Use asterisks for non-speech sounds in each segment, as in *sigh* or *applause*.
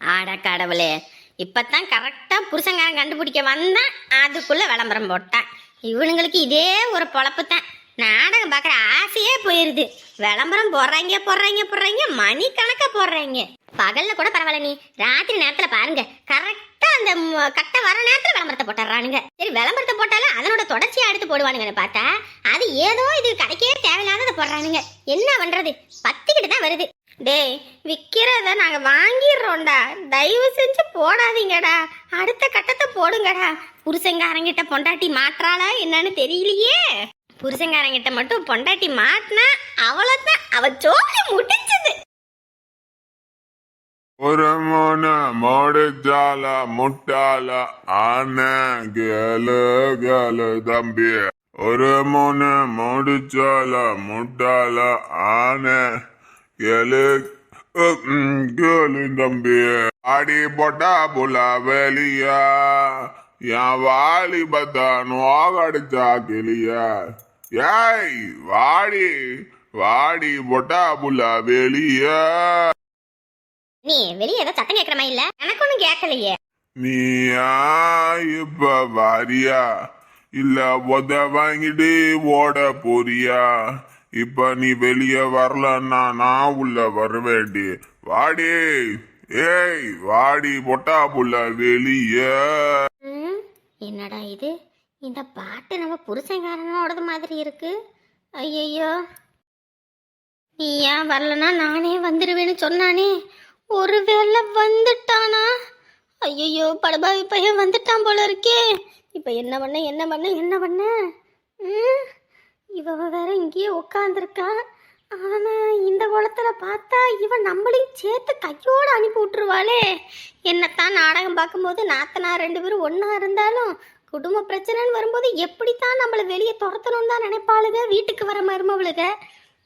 ஆட கடவுளே. இப்பத்தான் கரெக்டா புருஷங்காரன் கண்டுபிடிக்க வந்தான். அதுக்குள்ள விளம்பரம் போட்டான். இவனுங்களுக்கு இதே ஒரு பொழப்பு தான் நாடகம் பார்க்குற ஆசையே போயிருது. விளம்பரம் போடுறாங்க போடுறாங்க போடுறாங்க மணி கணக்கா போடுறாங்க. பகல்ல கூட பரவாயில்ல நீ. ராத்திரி நேரத்துல பாருங்க. கரெக்டா அந்த கட்ட வர நேரத்துல விளம்பரத்தை போட்டுறானுங்க. சரி விளம்பரத்தை போட்டாலும் அதனோட தொடர்ச்சியா எடுத்து போடுவானுங்கன்னு பார்த்தா அது ஏதோ இது கடைக்கே தேவையில்லாததை போடுறானுங்க. என்ன பண்றது? பத்துக்கிட்டு தான் வருது. டேய் விற்கிறத நாங்கள் வாங்கிடுறோம்டா. தயவு செஞ்சு போடாதீங்கடா. அடுத்த கட்டத்தை போடுங்கடா. புருஷங்காரங்கிட்ட பொண்டாட்டி மாற்றாளா என்னன்னு தெரியலையே. புருஷங்காரங்கிட்ட மட்டும் பொண்டாட்டி மாட்டினா அவ்வளோதான் அவ ஜோலி முடிஞ்சது. ஒரு மோடிச்சால முட்டால ஆன கேளு கேளு தம்பி. ஒரு மோன மோடிச்சால முட்டால ஆன ம், கேளு தம்பி ஆடி போட்டா புல வெளியா? என் வாலி பத்தா நோகடிச்சா கிளியா? ஏய் வாடி வாடி போட்டா புல வெளியா? நீ வெளியே ஏதோ சத்தம் கேட்குற மாதிரி இல்ல. எனக்கு ஒன்றும் கேட்கலையே நீயா? இப்ப வாரியா? இல்ல உத வாங்கிட்டு ஓட போறியா? இப்ப நீ வெளியே வரலன்னா நான் உள்ள வரவேண்டி. வாடி. ஏய் வாடி பொட்டா புள்ள வெளிய. என்னடா இது? இந்த பாட்டு நம்ம புருஷங்காரனோடது மாதிரி இருக்கு. ஐயையோ. நீ ஏன் வரலனா நானே வந்துடுவேன்னு சொன்னானே. ஒருவேளை வந்துட்டானா? ஐயோ படபாவி பையன் வந்துட்டான் போல இருக்கே. இப்போ என்ன பண்ண என்ன பண்ண என்ன பண்ண? ம், இவன் வேற இங்கேயே உட்காந்துருக்கான் ஆனால் இந்த குளத்துல பார்த்தா இவன் நம்மளையும் சேர்த்து கையோடு அனுப்பி விட்டுருவாளே. என்னத்தான் நாடகம் பார்க்கும்போது நாத்தனா ரெண்டு பேரும் ஒன்றா இருந்தாலும் குடும்ப பிரச்சனைன்னு வரும்போது எப்படித்தான் நம்மளை வெளியே துரத்தணும்னு தான் நினைப்பாளுக வீட்டுக்கு வர மருமவளுக.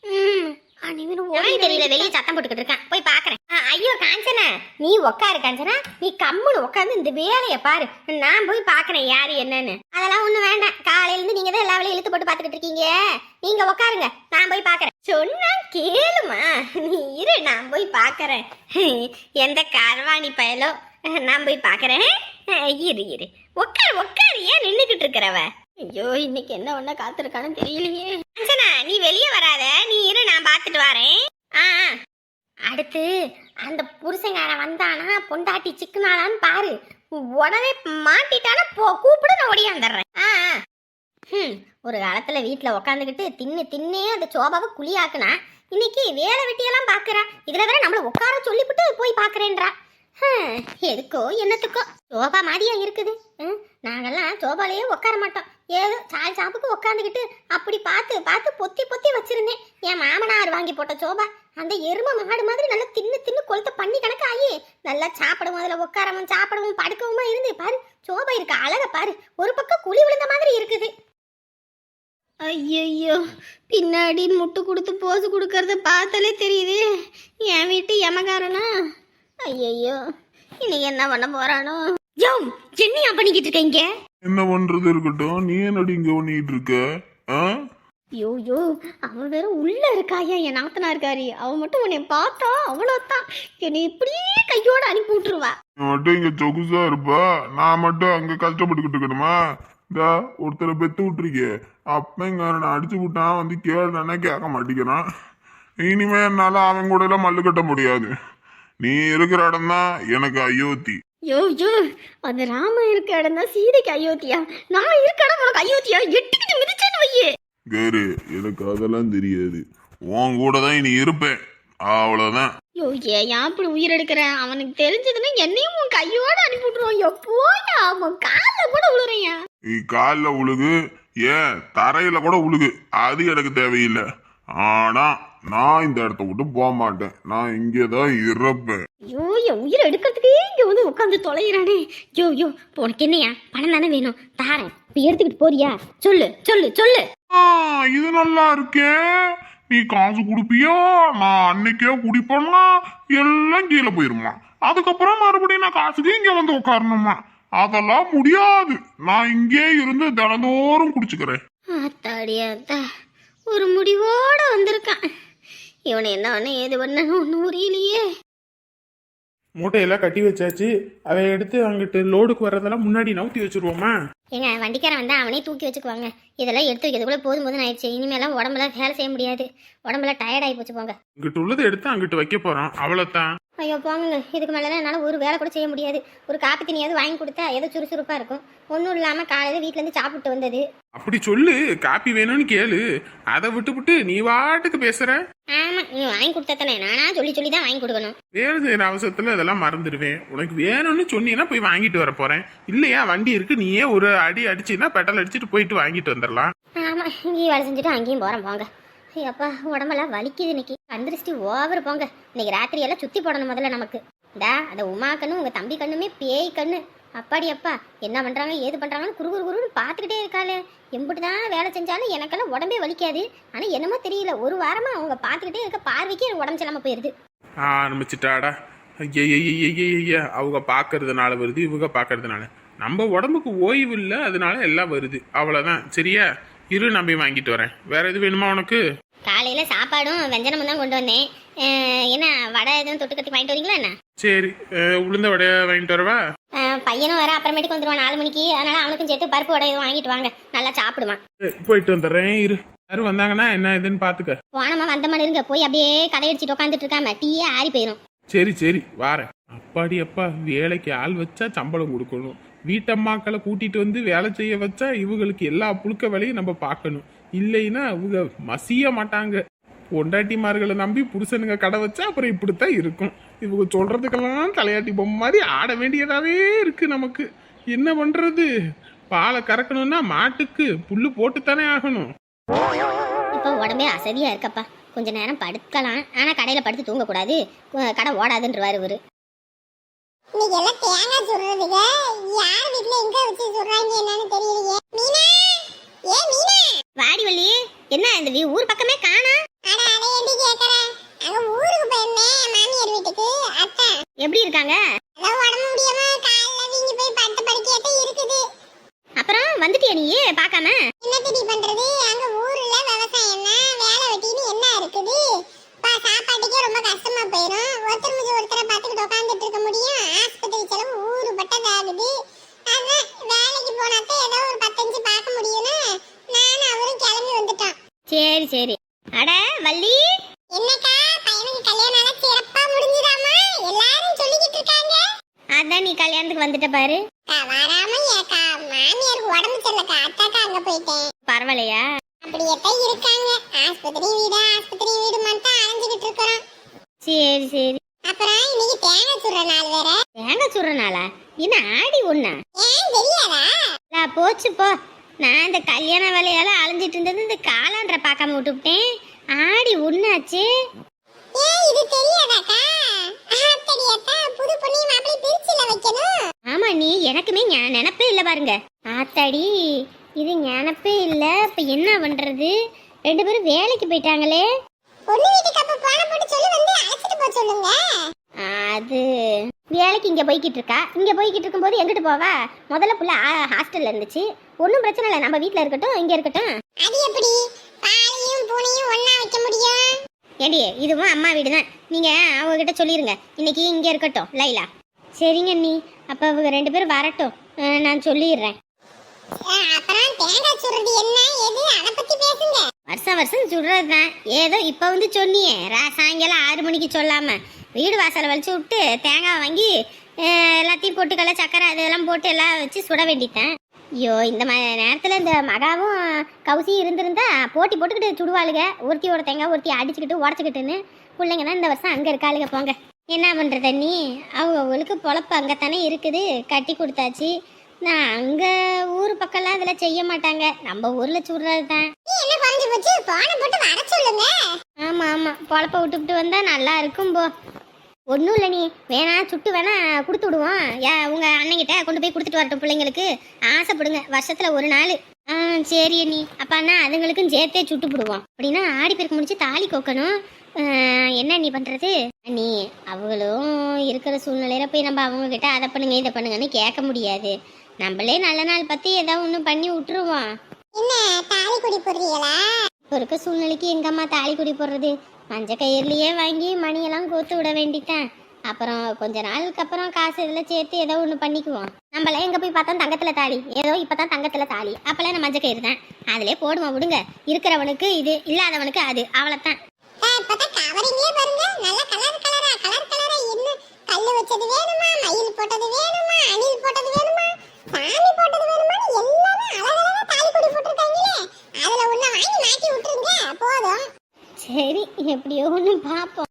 ம். தெரியல வெளியே சத்தம் போட்டுக்கிட்டு இருக்கான். போய் பாக்குறேன். ஐயோ காஞ்சனா நீ உக்காரு காஞ்சனா நீ கம்முன்னு உட்காந்து இந்த வேலையை பாரு. நான் போய் பாக்குறேன் யாரு என்னன்னு. அதெல்லாம் ஒண்ணு வேண்டாம். காலையில இருந்து நீங்க தான் எல்லா வேலையும் இழுத்து போட்டு பாத்துக்கிட்டு இருக்கீங்க. நீங்க உட்காருங்க நான் போய் பாக்குறேன். சொன்னா கேளுமா. நீ இரு நான் போய் பாக்குறேன். எந்த காரவாணி பயலோ நான் போய் பாக்குறேன். இரு இரு. உட்காரு உட்காரு ஏன் நின்னுக்கிட்டு இருக்கிறவ? ஐயோ இன்னைக்கு என்ன ஒண்ணா காத்திருக்கான்னு தெரியலையே. அஞ்சனா நீ வெளியே நான் பார்த்துட்டு வரேன். ஆ ஆ. அடுத்து அந்த புருஷங்காரன் வந்தானா பொண்டாட்டி சிக்குனாலான்னு பாரு. உடனே மாட்டிட்டானா போ கூப்பிடு நான் ஒடியாந்துடுறேன் ஆ ஆ. ஒரு காலத்துல வீட்டில் உக்காந்துக்கிட்டு தின்னு தின்னே அந்த சோபாவை குழியாக்குனா இன்னைக்கு வேலை வெட்டியெல்லாம் பாக்குறா. இதுல வேற நம்மள உட்கார சொல்லிவிட்டு போய் பாக்குறேன்றா. எதுக்கோ என்னத்துக்கோ. சோபா மாதிரியா இருக்குது. ம், நாங்கெல்லாம் சோபாலேயே உட்கார மாட்டோம். ஏதோ சாய் சாப்புக்கு உட்காந்துக்கிட்டு அப்படி பார்த்து பார்த்து பொத்தி பொத்தி வச்சிருந்தேன். என் மாமனார் வாங்கி போட்ட சோபா அந்த எருமை மாடு மாதிரி நல்லா தின்னு தின்னு கொளுத்த பண்ணி கணக்கு ஆகி நல்லா சாப்பிடவும் அதில் உட்காரவும் சாப்பிடவும் படுக்கவுமா இருந்து. பாரு சோபா இருக்கு அழகை பாரு. ஒரு பக்கம் குழி விழுந்த மாதிரி இருக்குது. ஐயையோ பின்னாடி முட்டு கொடுத்து போசு கொடுக்கறத பார்த்தாலே தெரியுது. என் வீட்டு எமகாரனா ஐயையோ இன்னைக்கு என்ன பண்ண போறானோ? யோ என்னையா பண்ணிக்கிட்டு இருக்கீங்க என்ன பண்றது இருக்கட்டும்? நீ என்னடி இங்க பண்ணிட்டு இருக்க? ஆ? யோ யோ அவன் வேற உள்ள இருக்காயா? என் நாத்தனா இருக்காரு அவன் மட்டும் உன்னை பார்த்தா அவ்வளோதான் என்னை இப்படியே கையோட அனுப்பி விட்டுருவா. நீ மட்டும் இங்க சொகுசா இருப்பா. நான் மட்டும் அங்க கஷ்டப்பட்டுக்கிட்டு இருக்கணுமா? இந்த ஒருத்தரை பெத்து விட்டுருக்கே. அப்பங்காரனை அடிச்சு விட்டான் வந்து கேளுனா கேட்க மாட்டேங்கிறான். இனிமே என்னால அவன் கூட எல்லாம் மல்லு கட்ட முடியாது. நீ இருக்கிற இடம் தான் எனக்கு அயோத்தி. யோ யோ அந்த ராம இருக்க இடம் தான் சீதைக்கு அயோத்தியா. நான் இருக்க இடம் உனக்கு அயோத்தியா? எட்டுக்கிட்டு மிதிச்சேன்னு வையே. கேரு எனக்கு அதெல்லாம் தெரியாது. உன் கூட தான் இனி இருப்பேன். அவ்வளவுதான். யோ ஏன் அப்படி உயிர் எடுக்கிறேன் அவனுக்கு தெரிஞ்சதுன்னா என்னையும் உன் கையோட அனுப்பி விட்டுருவான் எப்போயா அவன் காலில் கூட விழுறையா நீ காலில் உழுகு ஏன் தரையில கூட உழுகு. அது எனக்கு தேவையில்லை. ஆனா நான் இந்த இடத்த விட்டு போக மாட்டேன். நான் இங்கே தான் இருப்பேன். ஐயோ என் உயிரை எடுக்கிறதுக்கே இங்கே வந்து உட்காந்து தொலைகிறானே. யோ யோ இப்போ உனக்கு என்னையா? பணம் தானே வேணும். தாரேன். இப்போ எடுத்துக்கிட்டு போறியா? சொல்லு சொல்லு சொல்லு. ஆ, இது நல்லா இருக்கே. நீ காசு கொடுப்பியா? நான் அன்னைக்கே குடிப்பேன்னா எல்லாம் கீழே போயிருமா. அதுக்கப்புறம் மறுபடியும் நான் காசுக்கு இங்க வந்து உட்காரணுமா? அதெல்லாம் முடியாது. நான் இங்கே இருந்து தினந்தோறும் குடிச்சுக்கிறேன். ஆத்தாடி ஆத்தா. ஒரு முடிவோட வந்திருக்கான். இவனை என்ன பண்ண ஏது பண்ணணும் ஒன்றும் புரியலையே. மூட்டையெல்லாம் கட்டி வச்சாச்சு. அதை எடுத்து அங்கிட்டு லோடுக்கு வர்றதெல்லாம் முன்னாடி நவுத்தி வச்சிருவோமா? ஏங்க வண்டிக்காரன் வந்தா அவனே தூக்கி வச்சுக்குவாங்க. இதெல்லாம் எடுத்து வைக்கிறதுக்குள்ள போதும் போதும் ஆயிடுச்சு. இனிமேலாம் உடம்புல வேலை செய்ய முடியாது. உடம்புல டயர்ட் ஆகி போச்சு போங்க. இங்கிட்டு உள்ளதை எடுத்து அங்கிட்டு வைக்க போறோம் அவ்வளவுதான். ஐயோ போங்க இதுக்கு மேலே என்னால் ஒரு வேலை கூட செய்ய முடியாது. ஒரு காப்பி தண்ணியாவது வாங்கி கொடுத்தா ஏதோ சுறுசுறுப்பாக இருக்கும். ஒன்றும் இல்லாமல் காலையில் வீட்டிலேருந்து சாப்பிட்டு வந்தது. அப்படி சொல்லு. காப்பி வேணும்னு கேளு. அதை விட்டுவிட்டு நீ வாட்டுக்கு பேசுற? ஆமாம் நீ வாங்கி கொடுத்தா தானே. நானா சொல்லி சொல்லி தான் வாங்கி கொடுக்கணும். வேலை செய்யற அவசரத்துல இதெல்லாம் மறந்துடுவேன். உனக்கு வேணும்னு சொன்னீங்கன்னா போய் வாங்கிட்டு வர போறேன். இல்லையா வண்டி இருக்கு. நீயே ஒரு அடி அடிச்சின்னா பெட்ரோல் அடிச்சிட்டு போயிட்டு வாங்கிட்டு வந்துடலாம். ஆமாம் இங்கேயும் வேலை செஞ்சுட்டு அங்கேயும் போகிறேன் போங்க. ஐயப்பா உடம்பெல்லாம் வலிக்குது இன்னைக்கு. கந்திருஷ்டி ஓவர் போங்க. இன்னைக்கு ராத்திரி எல்லாம் சுற்றி போடணும் முதல்ல நமக்கு. டா அந்த உமா கண்ணு உங்கள் தம்பி கண்ணுமே பேய் கண்ணு. அப்பாடி அப்பா என்ன பண்ணுறாங்க ஏது பண்ணுறாங்கன்னு குறு குறு குருன்னு பார்த்துக்கிட்டே இருக்காளே. எம்பிட்டு தான் வேலை செஞ்சாலும் எனக்கெல்லாம் உடம்பே வலிக்காது. ஆனால் என்னமோ தெரியல ஒரு வாரமாக அவங்க பார்த்துக்கிட்டே இருக்க பார்வைக்கு எனக்கு உடம்பு செல்லாமல் போயிடுது ஆரம்பிச்சிட்டாடா. ஐயா அவங்க பார்க்கறதுனால வருது இவங்க பார்க்கறதுனால. நம்ம உடம்புக்கு ஓய்வு இல்லை அதனால எல்லாம் வருது. அவ்வளோதான் சரியா? இரு நம்பி வாங்கிட்டு வரேன். வேற எது வேணுமா உனக்கு? காலையில் சாப்பாடும் வெஞ்சனமும் தான் கொண்டு வந்தேன். என்ன வடை எதுவும் தொட்டுக்கட்டி வாங்கிட்டு வரீங்களா என்ன? சரி உளுந்த வடையை வாங்கிட்டு வரவா? பையனும் வர அப்புறமேட்டுக்கு வந்துடுவான் நாலு மணிக்கு. அதனால அவனுக்கும் சேர்த்து பருப்பு வடை எதுவும் வாங்கிட்டு வாங்க. நல்லா சாப்பிடுவான். போயிட்டு வந்துடுறேன் இரு. யாரும் வந்தாங்கன்னா என்ன இதுன்னு பார்த்துக்க போனமா வந்த மாதிரி இருங்க போய் அப்படியே கடையடிச்சிட்டு உட்காந்துட்டு இருக்காம டீயே ஆறி போயிடும் சரி சரி வாரேன். அப்பாடி அப்பா வேலைக்கு ஆள் வச்சா சம்பளம் கொடுக்கணும். வீட்டம்மாக்களை கூட்டிட்டு வந்து வேலை செய்ய வச்சா இவங்களுக்கு எல்லா புழுக்க வேலையும் நம்ம பார்க்கணும். இல்லைன்னா இவங்க மசிய மாட்டாங்க. பொண்டாட்டிமார்களை நம்பி புருஷனுங்க கடை வச்சா அப்புறம் இப்படித்தான் இருக்கும். இவங்க சொல்றதுக்கெல்லாம் தலையாட்டி பொம்மை மாதிரி ஆட வேண்டியதாவே இருக்கு நமக்கு. என்ன பண்றது? பாலை கறக்கணும்னா மாட்டுக்கு புல்லு போட்டுத்தானே ஆகணும். இப்போ உடம்பே அசதியா இருக்கப்பா. கொஞ்ச நேரம் படுக்கலாம் ஆனா கடையில படுத்து தூங்கக்கூடாது. கடை ஓடாதுன்றவாரு இவரு. இன்னைக்கு எல்லாம் தேங்காய் சுடுறதுக்கு யார் வீட்ல எங்க வச்சு சுடுறாங்க என்னன்னு தெரியலையே மீனா ஏ மீனா வாடி வள்ளி என்ன இந்த வீ- ஊர் பக்கமே காணா? எப்படி இருக்காங்க? அதான் உடம்பு முடியாம கால்ல வீங்கி போய் படுத்த படுக்கையாட்ட இருக்குது. அப்புறம் வந்துட்டியா நீ பார்க்காம? என்ன திடி பண்றது அங்க ஊர்ல விவசாயம் வேலை வெட்டின்னு என்ன இருக்குது பா சாப்பாட்டுக்கே ரொம்ப கஷ்டமா போயிடும் ஒருத்தர் முடிஞ்ச ஒருத்தரை பார்த்துக்கிட்டு உட்காந்துட்டு இருக்க முடியும் ஆஸ்பத்திரி செலவு ஊரு பட்டதாகுது அதான் வேலைக்கு போனாத்தான் ஏதோ ஒரு பத்தஞ்சு பார்க்க முடியும்னு நானும் அவரும் கிளம்பி வந்துட்டோம் சரி சரி அட வள்ளி என்னக்கா பையனுக்கு கல்யாணம் எல்லாம் சிறப்பா முடிஞ்சுதாமா எல்லாரும் சொல்லிக்கிட்டு இருக்காங்க அதான் நீ கல்யாணத்துக்கு வந்துட்ட பாரு. வராம ஏக்கா மாமியாருக்கு உடம்பு சரியில்லக்கா அத்தாக்கா அங்க போயிட்டேன். பரவாயில்லையா? அப்படியேத்தான் இருக்காங்க. ஆஸ்பத்திரி வீடு ஆஸ்பத்திரி வீடு மட்டும் அலைஞ்சுக்கிட்டு இருக்கிறோம். சரி சரி. அப்புறம் இன்னைக்கு தேங்காய் சுடுற நாள் வேற. தேங்காய் என்ன ஆடி ஒண்ணா? ஏன் தெரியாதா? லா, போச்சு போ. நான் இந்த கல்யாண வேலையால அலைஞ்சிட்டு இருந்தது இந்த காலான்ற பார்க்காம விட்டுவிட்டேன். ஆடி ஒண்ணாச்சு. ஏன் இது தெரியாதாக்கா? ஆத்தடியாத்தா புது பொண்ணையும் மாப்பிளை திருச்சியில வைக்கணும். ஆமா நீ எனக்குமே நினப்பே இல்லை பாருங்க. ஆத்தாடி இது நினப்பே இல்லை. இப்போ என்ன பண்றது? ரெண்டு பேரும் வேலைக்கு போயிட்டாங்களே. பொண்ணு வீட்டுக்கு அப்ப போன போட்டு சொல்லி வந்து அழைச்சிட்டு போக சொல்லுங்க. அது வேலைக்கு இங்கே போய்கிட்டு இருக்கா? இங்கே போய்கிட்டு இருக்கும்போது எங்கிட்டு போவா? முதல்ல புள்ள ஹாஸ்டல்ல இருந்துச்சு. ஒன்றும் பிரச்சனை இல்லை நம்ம வீட்டில் இருக்கட்டும் இங்கே இருக்கட்டும். அது எப்படி? பாலையும் பூனையும் ஒண்ணா வைக்க முடியும்? ஏண்டி இதுவும் அம்மா வீடு தான் நீங்கள் அவங்ககிட்ட சொல்லிடுங்க இன்னைக்கு இங்கே இருக்கட்டும் லைலா. சரிங்க நீ அப்போ அவங்க ரெண்டு பேரும் வரட்டும். நான் சொல்லிடுறேன். அப்புறம் தேங்காய் சுடுறது என்ன? எது? அதை பத்தி பேசுங்க. வருஷம் வருஷம் சுடுறது தான் ஏதோ இப்போ வந்து சொன்னியே. ரா சாயங்காலம் ஆறு மணிக்கு சொல்லாம. வீடு வாசலை வலிச்சு விட்டு தேங்காய் வாங்கி எல்லாத்தையும் பொட்டுக்கடலை சக்கரை அதெல்லாம் போட்டு எல்லாம் வச்சு சுட வேண்டித்தேன் ஐயோ இந்த மாதிரி நேரத்தில் இந்த மகாவும் கவுசியும் இருந்திருந்தா போட்டி போட்டுக்கிட்டு சுடுவாளுங்க ஒருத்தியோட தேங்காய் ஒருத்தி அடிச்சுக்கிட்டு உடச்சிக்கிட்டுன்னு. பிள்ளைங்க தான் இந்த வருஷம் அங்கே இருக்காளுங்க போங்க. என்ன பண்ணுறது நீ அவங்களுக்கு பொழப்பு அங்கே தானே இருக்குது. கட்டி கொடுத்தாச்சு. நான் அங்கே ஊர் பக்கம்லாம் அதில் செய்ய மாட்டாங்க. நம்ம ஊரில் சுடுறது தான் நீ என்ன குறைஞ்சு போச்சு? போன போட்டு வர சொல்லுங்க. ஆமா ஆமா. பொழப்ப விட்டுவிட்டு வந்தா நல்லா இருக்கும் போ. ஒன்றும் இல்லை நீ. வேணா சுட்டு வேணா கொடுத்து விடுவோம். ஏ உங்க அண்ணங்கிட்ட கொண்டு போய் கொடுத்துட்டு வரட்டும் பிள்ளைங்களுக்கு. ஆசைப்படுங்க. வருஷத்துல ஒரு நாள். ஆ சரி நீ அப்பாண்ணா அதுங்களுக்கும் சேர்த்தே சுட்டு விடுவோம் அப்படின்னா ஆடி பெருக்கு முடிச்சு தாலி கோக்கணும். என்ன நீ பண்றது? நீ அவங்களும் இருக்கிற சூழ்நிலையில போய் நம்ம அவங்க கிட்ட அதை பண்ணுங்க இதை பண்ணுங்கன்னு கேட்க முடியாது. நம்மளே நல்ல நாள் பத்தி ஏதாவது ஒன்று பண்ணி விட்டுருவோம். என்ன தாலி குடி போடுறீங்களா? இப்போ இருக்க சூழ்நிலைக்கு எங்கம்மா தாலி குடி போடுறது? மஞ்ச கயிறுலையே வாங்கி மணியெல்லாம் கோத்து விட வேண்டித்தான். அப்புறம் கொஞ்ச நாளுக்கு அப்புறம் காசு இதில் சேர்த்து ஏதோ ஒன்று பண்ணிக்குவோம். நம்மள எங்கே போய் பார்த்தோம் தங்கத்தில் தாலி. ஏதோ இப்போ தான் தங்கத்தில் தாலி. அப்போல்லாம் நான் மஞ்சள் கயிறு தான். அதிலே போடுவோம் விடுங்க. இருக்கிறவனுக்கு இது இல்லாதவனுக்கு அது. அவ்வளோத்தான் கலர் கலரா கலர் கலரா. என்ன? கல்லு வச்சது வேணுமா? மயில் போட்டது வேணுமா அணில் போட்டது வேணுமா சாமி போட்டது வேணுமா எல்லாமே அழகழகா தாலி கொடி போட்டிருக்காங்களே அதுல ஒண்ணு வாங்கி மாட்டி விட்டுருங்க போதும் சரி எப்படியோ ஒன்று பார்ப்போம்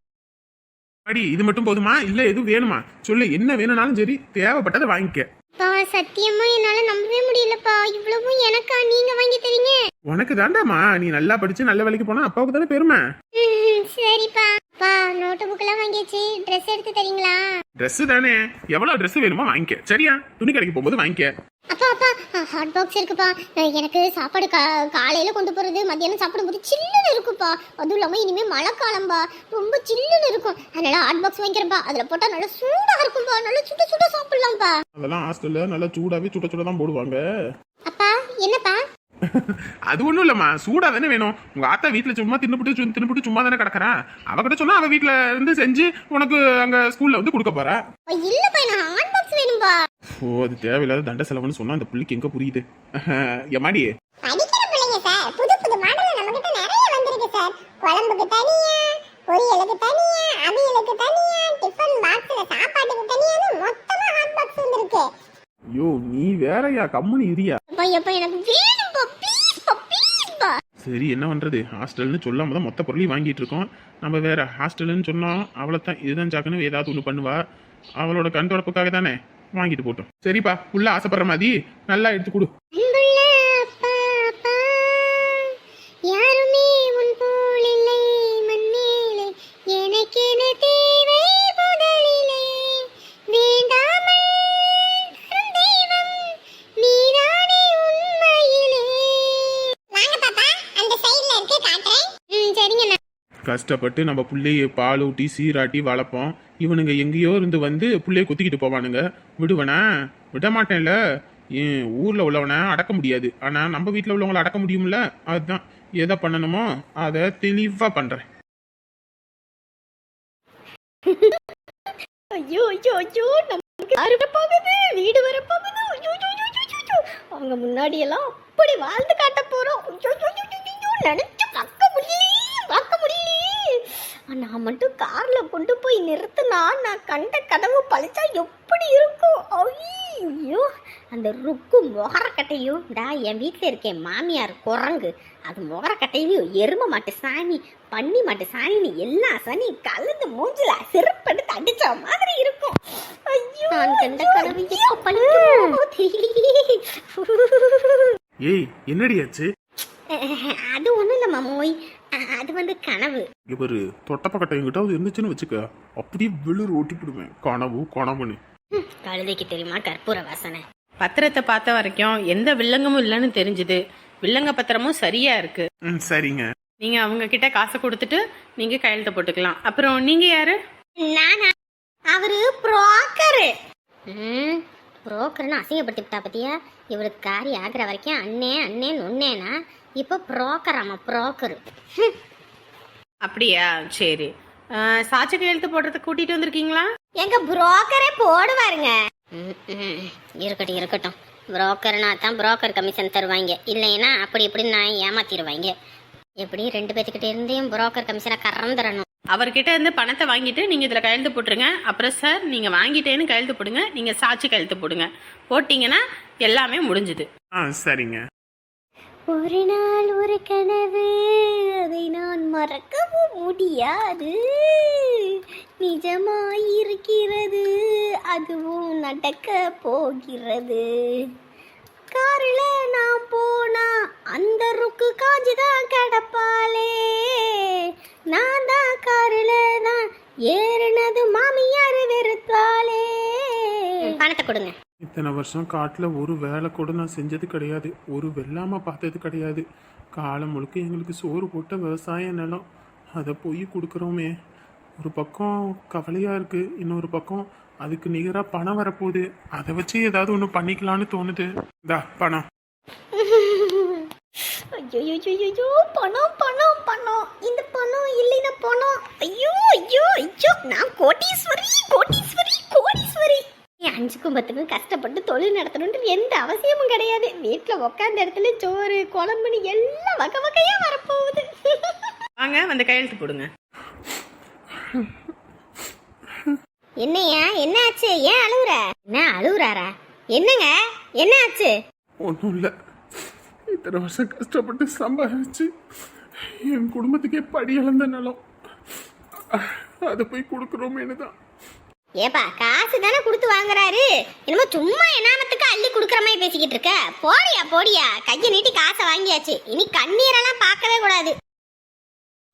அடி இது மட்டும் போதுமா? இல்ல எதுவும் வேணுமா? சொல்லு என்ன வேணும்னாலும் சரி தேவைப்பட்டதை வாங்கிக்க. பா சத்தியமா என்னால் நம்பவே முடியலப்பா. இவ்வளவும் எனக்கா? நீங்கள் வாங்கி தரீங்க? உனக்கு தாண்டாமா நீ நல்லா படிச்சு நல்ல வேலைக்கு போனா அப்பாவுக்கு தானே பெருமை? ம், சரிப்பா. அப்பா நோட்டு புக்கெல்லாம் வாங்கியாச்சு. ட்ரெஸ் எடுத்து தரீங்களா? Dress தானே. எவ்வளவு Dress வேணுமோ வாங்கிக்க. சரியா? துணி கடைக்கு போகும்போது வாங்கிக்க. அப்பா அப்பா ஹாட் பாக்ஸ் இருக்குப்பா. எனக்கு சாப்பாடு கா காலையில கொண்டு போறது மத்தியானம் சாப்பிடும்போது சில்லுன்னு இருக்குப்பா. அதுவும் இல்லாம இனிமே மழை காலம்பா ரொம்ப சில்லுன்னு இருக்கும். அதனால ஹாட் பாக்ஸ் வாங்கிக்கிறேன்ப்பா அதுல போட்டா நல்லா சூடா இருக்கும்பா. நல்லா சுட சுட சாப்பிடலாம்ப்பா அதெல்லாம் ஹாஸ்டல்ல நல்லா சூடாவே சுட சுட தான் போடுவாங்க. அப்பா என்னப்பா? அது ஒண்ணும் இல்லம்மா. சூடா தானே வேணும். உங்க ஆத்தா வீட்டுல சும்மா தின்னுபிட்டு சு- தின்னுபிட்டு சும்மா தானே கிடக்குறா. அவகிட்ட சொன்னா அவ வீட்டுல இருந்து செஞ்சு உனக்கு அங்க ஸ்கூல்ல வந்து கொடுக்க ஓ, இல்லப்பா எனக்கு ஹாட் பாக்ஸ் வேணும்பா. ஓ அது தேவையில்லாத தண்ட செலவுன்னு சொன்னா அந்த புள்ளிக்கு எங்க புரியுது? *laughs* எமாடி படிக்கிற பிள்ளைங்க சார் புது புது மாடல் நம்ம கிட்ட நிறைய வந்திருக்கு சார் குழம்புக்கு தனியா பொரியலுக்கு தனியா அவியலுக்கு தனியா டிஃபன் பாக்ஸ்ல சாப்பாட்டுக்கு தனியான்னு மொத்தமா ஹாட் பாக்ஸ் வந்திருக்கு. ஐயோ நீ வேறயா. கம்முனு இரியா அப்பா சரி என்ன பண்றது? ஹாஸ்டல்னு சொல்லாம தான் மொத்த பொருளையும் வாங்கிட்டு இருக்கோம். நம்ம வேற ஹாஸ்டல்னு சொன்னோம் அவளை தான் இதுதான் சாக்குன்னு ஏதாவது ஒன்று பண்ணுவா. அவளோட கண் தொடப்புக்காக தானே வாங்கிட்டு போட்டோம். சரிப்பா உள்ள ஆசைப்படுற மாதிரி நல்லா எடுத்து கொடு. கஷ்டப்பட்டு நம்ம பிள்ளையை பால் ஊட்டி சீராட்டி வளர்ப்போம் இவனுங்க எங்கேயோ இருந்து வந்து புள்ளைய குத்திக்கிட்டு போவானுங்க விடுவனா விட மாட்டேன்ல ஏன் ஊரில் உள்ளவனை அடக்க முடியாது ஆனால் நம்ம வீட்டில் உள்ளவங்கள அடக்க முடியும்ல அதுதான் எதை பண்ணணுமோ அதை தெளிவாக பண்ணுறேன் ஐயோ ஐயோ ஐயோ நமக்கு வீடு ஐயோ ஐயோ, ஐயோ, அவங்க முன்னாடி எல்லாம் அப்படி வாழ்ந்து காட்ட போறோம் ஐயோ, ஐயோ, ஐயோ, நினைச்சு பார்க்க முடியல பார்க்க முடியலையே. நான் மட்டும் கார்ல கொண்டு போய் நிறுத்தினா நான் கண்ட கனவு பழிச்சா எப்படி இருக்கும்? ஐயோ அந்த ருக்கு முகரக்கட்டையும் டா என் வீட்டில் இருக்கேன் மாமியார் குரங்கு அது முகரக்கட்டையும் எரும மாட்டு சாணி பன்னி மாட்டு சாணின்னு எல்லா சனி கலந்து மூஞ்சில செருப்படுத்து அடிச்ச மாதிரி இருக்கும். ஐயோ நான் கண்ட கனவு எப்ப பழிக்குமோ தெரியலையே. ஏய் என்னடியாச்சு அது ஒண்ணும் இல்ல மாமோய். அது வந்து கனவு. இவர் தொட்டப்பக்கட்டை எங்கிட்டாவது இருந்துச்சுன்னு வச்சுக்க அப்படியே விழுறு ஓட்டி போடுவேன் கனவு கனவுன்னு கழுதைக்கு தெரியுமா கற்பூர வாசனை? பத்திரத்தை பார்த்த வரைக்கும் எந்த வில்லங்கமும் இல்லைன்னு தெரிஞ்சுது. வில்லங்க பத்திரமும் சரியா இருக்கு. ம் சரிங்க. நீங்க அவங்க கிட்ட காசை கொடுத்துட்டு நீங்க கையெழுத்து போட்டுக்கலாம். அப்புறம் நீங்க யாரு? நானா? அவரு புரோக்கரு. ம் புரோக்கர்னு அசிங்கப்படுத்தி விட்டா பத்தியா? இவருக்கு காரி ஆகிற வரைக்கும் அண்ணே அண்ணேன்னு ஒன்னேனா இப்போ புரோக்கர் ஆமா புரோக்கரு அப்படியா? சரி. சாட்சி கையெழுத்து போடுறதுக்கு கூட்டிட்டு வந்திருக்கீங்களா? எங்க புரோக்கரே போடுவாருங்க. இருக்கட்டும் இருக்கட்டும். புரோக்கர்னா தான் புரோக்கர் கமிஷன் தருவாங்க. இல்லைன்னா அப்படி இப்படி நான் ஏமாத்திடுவாங்க. எப்படி ரெண்டு பேத்துக்கிட்ட இருந்தையும் புரோக்கர் கமிஷனை கறந்துடணும் அவர்கிட்ட இருந்து பணத்தை வாங்கிட்டு நீங்க இதுல கையெழுத்து போட்டுருங்க. அப்புறம் சார் நீங்க வாங்கிட்டேன்னு கையெழுத்து போடுங்க. நீங்க சாட்சி கையெழுத்து போடுங்க. போட்டீங்கன்னா எல்லாமே முடிஞ்சுது. ஆ சரிங்க. ஒரு நாள் ஒரு கனவு அதை நான் மறக்கவும் முடியாது. நிஜமாயிருக்கிறது அதுவும் நடக்க போகிறது. காரில் நான் போனா அந்த ருக்கு காஞ்சிதான் கிடப்பாளே. நான் தான் காரில் தான் ஏறினது மாமியார் வெறுத்தாளே. பணத்தை கொடுங்க. இத்தனை வருஷம் காட்டில் ஒரு வேலை கூட நான் செஞ்சது கிடையாது. ஒரு வெள்ளாமல் பார்த்தது கிடையாது. காலம் முழுக்க எங்களுக்கு சோறு போட்ட விவசாய நிலம். அதை போய் கொடுக்குறோமே. ஒரு பக்கம் கவலையாக இருக்குது இன்னொரு பக்கம் அதுக்கு நிகராக பணம் வரப்போகுது. அதை வச்சு ஏதாவது ஒன்று பண்ணிக்கலான்னு தோணுது. இந்தா பணம். ஐயோ பணம் பணம் பணம். இந்த பணம் இல்லைன்னா பணம். ஐயோ ஐயோ ஐயோ. நான் கோட்டீஸ்வரி கோட்டீஸ்வரி கோடீஸ்வரி. அஞ்சுக்கும் பத்துக்கும் கஷ்டப்பட்டு தொழில் நடத்தணுன்ற எந்த அவசியமும் கிடையாது. வீட்டில் உட்காந்த இடத்துல சோறு குழம்புன்னு எல்லாம் வகை வகையாக வரப்போகுது. வாங்க வந்து கையெழுத்து போடுங்க. என்னையா என்ன ஆச்சு? ஏன் அழுகுற என்ன அழுகுறாரா என்னங்க? என்ன ஆச்சு? ஒன்றும் இல்லை இத்தனை வருஷம் கஷ்டப்பட்டு சம்பாதிச்சு என் குடும்பத்துக்கே படி இழந்த நிலம். அதை போய் கொடுக்குறோமேனு தான் ஏப்பா காசு தானே கொடுத்து வாங்குறாரு. என்னமோ சும்மா என்னாமத்துக்கு அள்ளி கொடுக்குற மாதிரி பேசிக்கிட்டு இருக்க. போடியா போடியா. கையை நீட்டி காசை வாங்கியாச்சு. இனி கண்ணீரெல்லாம் பார்க்கவே கூடாது.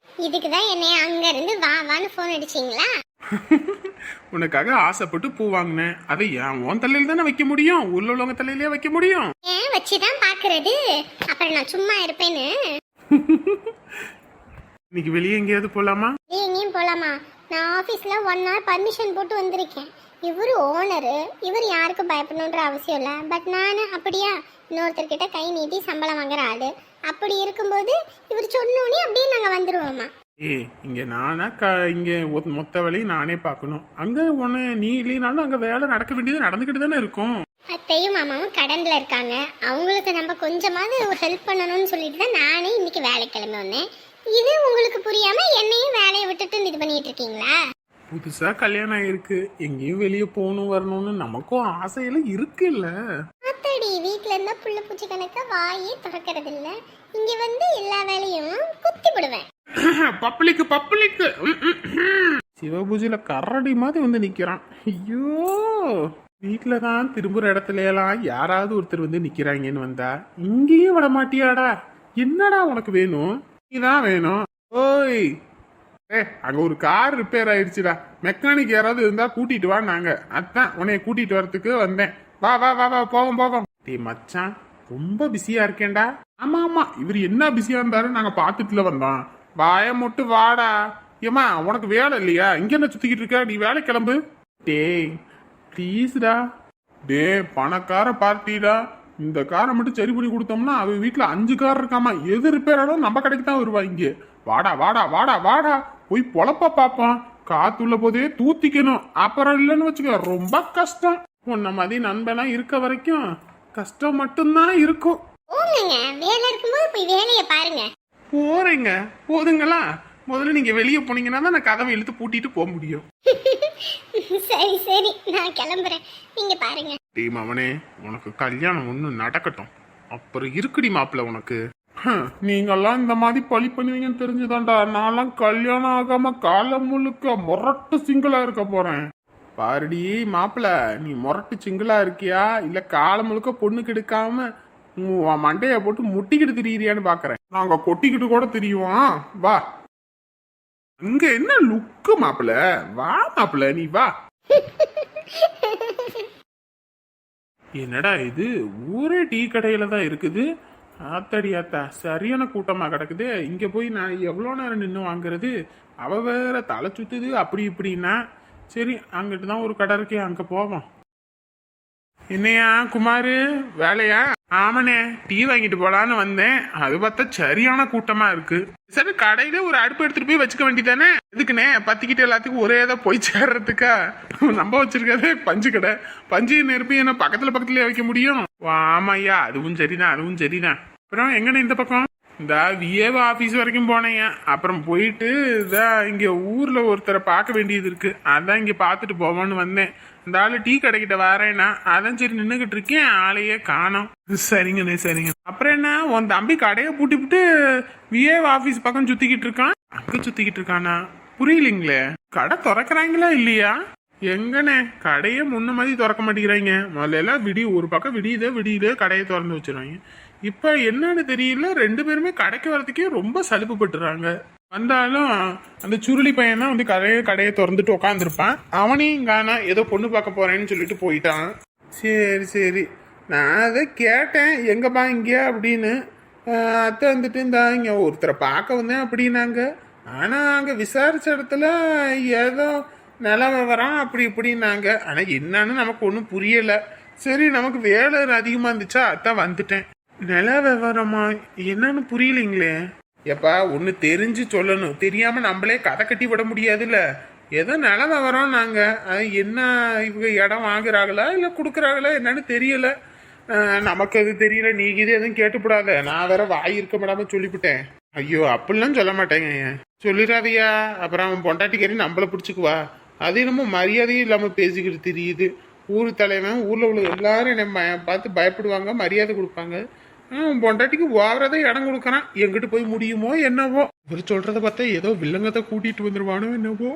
இதுக்கு தான் என்னைய அங்க இருந்து வா வான்னு ஃபோன் அடிச்சீங்களா? *laughs* உனக்காக ஆசைப்பட்டு பூ வாங்கினேன். அதை என் உன் தலையில தானே வைக்க முடியும்? ஊர்ல உள்ளவங்க தலையிலே வைக்க முடியும். ஏன் வச்சுதான் பாக்குறது அப்புறம் நான் சும்மா இருப்பேன்னு. *laughs* இன்னைக்கு வெளியே எங்கேயாவது போலாமா? நீ எங்கேயும் போலாமா? நான் ஆஃபீஸில் ஒன் ஹவர் பர்மிஷன் போட்டு வந்திருக்கேன். இவர் ஓனரு இவர் யாருக்கும் பயப்படணுன்ற அவசியம் இல்லை. பட் நான் அப்படியா? இன்னொருத்தர்கிட்ட கை நீட்டி சம்பளம் வாங்குற ஆளு. அப்படி இருக்கும்போது இவர் சொன்னோன்னே அப்படியே நாங்கள் வந்துடுவோம்மா ஏ இங்க நானா க இங்க மொத்த வேலையும் நானே பார்க்கணும். அங்க உன்னை நீ இல்லைனாலும் அங்க வேலை நடக்க வேண்டியது நடந்துக்கிட்டு தானே இருக்கும். அத்தையும் மாமாவும் கடன்ல இருக்காங்க. அவங்களுக்கு நம்ம கொஞ்சமாவது ஹெல்ப் பண்ணணும்னு சொல்லிட்டு தான் நானே இன்னைக்கு வேலை கிளம்பி வந்தேன். இது உங்களுக்கு புரியாம என்னையும் வேலையை விட்டுட்டு இது பண்ணிட்டு இருக்கீங்களா? புதுசா கல்யாணம் ஆயிருக்கு. எங்கேயும் வெளியே போகணும் வரணும்னு நமக்கும் ஆசையெல்லாம் இருக்குல்ல. அத்தடி வீட்ல இருந்தா புள்ள பூச்சி கணக்கா வாயே திறக்கிறது இல்ல இங்க வந்து எல்லா வேலையும் குத்தி விடுவேன் பப்ளிக்கு பப்ளிக்கு. சிவபூஜையில கரடி மாதிரி வந்து நிக்கிறான். ஐயோ! வீட்டுல தான் திரும்புற இடத்துல எல்லாம் யாராவது ஒருத்தர் வந்து நிக்கிறாங்கன்னு வந்தா இங்கேயும் விட மாட்டியாடா? என்னடா உனக்கு வேணும்? நீதான் வேணும். ஓய். ஏ அங்க ஒரு கார் ரிப்பேர் ஆயிடுச்சுடா. மெக்கானிக் யாராவது இருந்தா கூட்டிட்டு வா நாங்க அதான் உன்னைய கூட்டிட்டு வரதுக்கு வந்தேன். வா வா வா வா போவோம் போவோம். டேய் மச்சான் ரொம்ப பிஸியா இருக்கேன்டா. ஆமா ஆமா இவர் என்ன பிஸியா இருந்தாரு நாங்க பாத்துட்டுல வந்தோம். வாய மட்டும் வாடா. ஏமா உனக்கு வேலை இல்லையா? இங்க என்ன சுத்திக்கிட்டு இருக்க? நீ வேலை கிளம்பு. டேய் ப்ளீஸ்டா டே பணக்கார பார்ட்டிடா இந்த காரை மட்டும் சரி பண்ணி கொடுத்தோம்னா அவ வீட்டுல அஞ்சு கார் இருக்காமா? எது ரிப்பேர் ஆனாலும் நம்ம கடைக்கு தான் வருவா இங்க. வாடா வாடா வாடா வாடா. போய் பொழப்ப பாப்போம் காத்துள்ள போதே தூத்திக்கணும். அப்புறம் இல்லைன்னு வச்சுக்க ரொம்ப கஷ்டம். உன்ன மாதிரி நண்பனா இருக்க வரைக்கும் கஷ்டம் மட்டும்தான் இருக்கும். போங்கங்க. வேலை இருக்கும்போது போய் வேலையை பாருங்க. போறேங்க. போதுங்களா? முதல்ல நீங்க வெளியே போனீங்கன்னா தான் நான் கதவை இழுத்து பூட்டிட்டு போக முடியும். *laughs* சரி சரி. நான் கிளம்புறேன். நீங்க பாருங்க. டேய் மவனே உனக்கு கல்யாணம் ஒண்ணு நடக்கட்டும். அப்புறம் இருக்குடி மாப்பிள்ள உனக்கு. நீங்கெல்லாம் இந்த மாதிரி பழி பண்ணுவீங்கன்னு தெரிஞ்சுதான்டா. நான்லாம் கல்யாணம் ஆகாம காலம் முழுக்க முரட்டு சிங்கிளா இருக்க போறேன். பாருடி மாப்பிள்ள நீ முரட்டு சிங்கிளா இருக்கியா? இல்ல காலம் முழுக்க பொண்ணு கெடுக்காம உன் மண்டைய போட்டு முட்டிக்கிட்டு திரியிறியான்னு பாக்குறேன். நாங்க கொட்டிக்கிட்டு கூட தெரியுவோம் வா. இங்க என்ன லுக்கு மாப்பிள்ள? வா மாப்பிள்ள நீ வா. *laughs* என்னடா இது? ஊரே டீ கடையில தான் இருக்குது. ஆத்தடி ஆத்தா சரியான கூட்டமாக கிடக்குது. இங்கே போய் நான் எவ்வளோ நேரம் நின்று வாங்குறது? அவ வேற தலை சுற்றுது அப்படி இப்படின்னா. சரி அங்கிட்டு தான் ஒரு கடை இருக்கே அங்கே போவோம். என்னையா குமார் வேலையா? ஆமாண்ணே டீ வாங்கிட்டு போலான்னு வந்தேன். அது பார்த்தா சரியான கூட்டமா இருக்கு. சரி கடையில ஒரு அடுப்பு எடுத்துட்டு போய் வச்சுக்க வேண்டியதானே எதுக்குண்ணே பத்திக்கிட்டு எல்லாத்துக்கும் ஒரே இதாக போய் சேர்றதுக்கா? நம்ம வச்சிருக்கதே பஞ்சு கடை. பஞ்சு நெருப்பி என்ன பக்கத்துல பக்கத்துலயே வைக்க முடியும்? ஆமாய்யா அதுவும் சரிதான் அதுவும் சரிதான் அப்புறம் எங்கண்ணே இந்த பக்கம்? இந்த விஏவ ஆஃபீஸ் வரைக்கும் போனேங்க அப்புறம் போயிட்டு இதான் இங்க ஊர்ல ஒருத்தரை பார்க்க வேண்டியது இருக்கு. அதான் இங்க பார்த்துட்டு போவோன்னு வந்தேன். இந்த ஆளு டீ கடைக்கிட்ட வரேன்னா அதான் சரி நின்றுக்கிட்டு இருக்கேன் ஆளையே காணோம். சரிங்கண்ணே சரிங்க. அப்புறம் என்ன உன் தம்பி கடையை பூட்டிவிட்டு விஏவ ஆஃபீஸ் பக்கம் சுத்திக்கிட்டு இருக்கான்? அங்க சுத்திக்கிட்டு இருக்கானா? புரியலிங்களே? கடை திறக்கிறாங்களா இல்லையா? எங்கண்ணே கடையே முன்ன மாதிரி திறக்க மாட்டேங்கிறாங்க. முதல்ல எல்லாம் விடிய ஒரு பக்கம் விடியுதே விடியுதே கடையை திறந்து வச்சிருவாங்க. இப்போ என்னன்னு தெரியல ரெண்டு பேருமே கடைக்கு வரதுக்கே ரொம்ப சலுப்பு பட்டுறாங்க. வந்தாலும் அந்த சுருளி பையன் தான் வந்து கடையை கடையை திறந்துட்டு உட்காந்துருப்பான் அவனையும் காணா ஏதோ பொண்ணு பார்க்க போறேன்னு சொல்லிட்டு போயிட்டான். சரி சரி. நான் அதை கேட்டேன். எங்கப்பா இங்கே அப்படின்னு. அத்தை வந்துட்டு இந்தா இங்க ஒருத்தரை பார்க்க வந்தேன் அப்படின்னாங்க. ஆனா அங்க விசாரிச்ச இடத்துல ஏதோ நில விவரம் அப்படி இப்படின்னாங்க. ஆனா என்னன்னு நமக்கு ஒன்றும் புரியல. சரி நமக்கு வேலை அதிகமா இருந்துச்சா? அதான் வந்துட்டேன். நில விவரமா? என்னன்னு புரியலைங்களே. எப்பா ஒன்று தெரிஞ்சு சொல்லணும். தெரியாம நம்மளே கதை கட்டி விட முடியாதுல்ல? ஏதோ நிலமை வரோம் நாங்க. அது என்ன இவங்க இடம் வாங்குறாங்களா இல்லை கொடுக்குறாங்களா என்னன்னு தெரியல. நமக்கு அது தெரியல நீங்க இது எதுவும் கேட்டுப்படாத. நான் வேற வாய் இருக்க விடாம சொல்லிவிட்டேன். ஐயோ அப்படிலாம் சொல்ல மாட்டேங்க. சொல்லிடாதையா. அப்புறம் அவன் பொண்டாட்டிக்காரி நம்மள பிடிச்சிக்குவா அது என்னமோ மரியாதையும் இல்லாம பேசிக்கிட்டு தெரியுது. ஊர் தலைவன் ஊர்ல உள்ள எல்லாரும் என்னை பார்த்து பயப்படுவாங்க மரியாதை கொடுப்பாங்க. அவன் பொண்டாட்டிக்கு ஓவரதே இடம் கொடுக்கறான். எங்கிட்டு போய் முடியுமோ என்னவோ. இவர் சொல்றத பார்த்தா ஏதோ வில்லங்கத்தை கூட்டிட்டு வந்துருவானோ என்னவோ.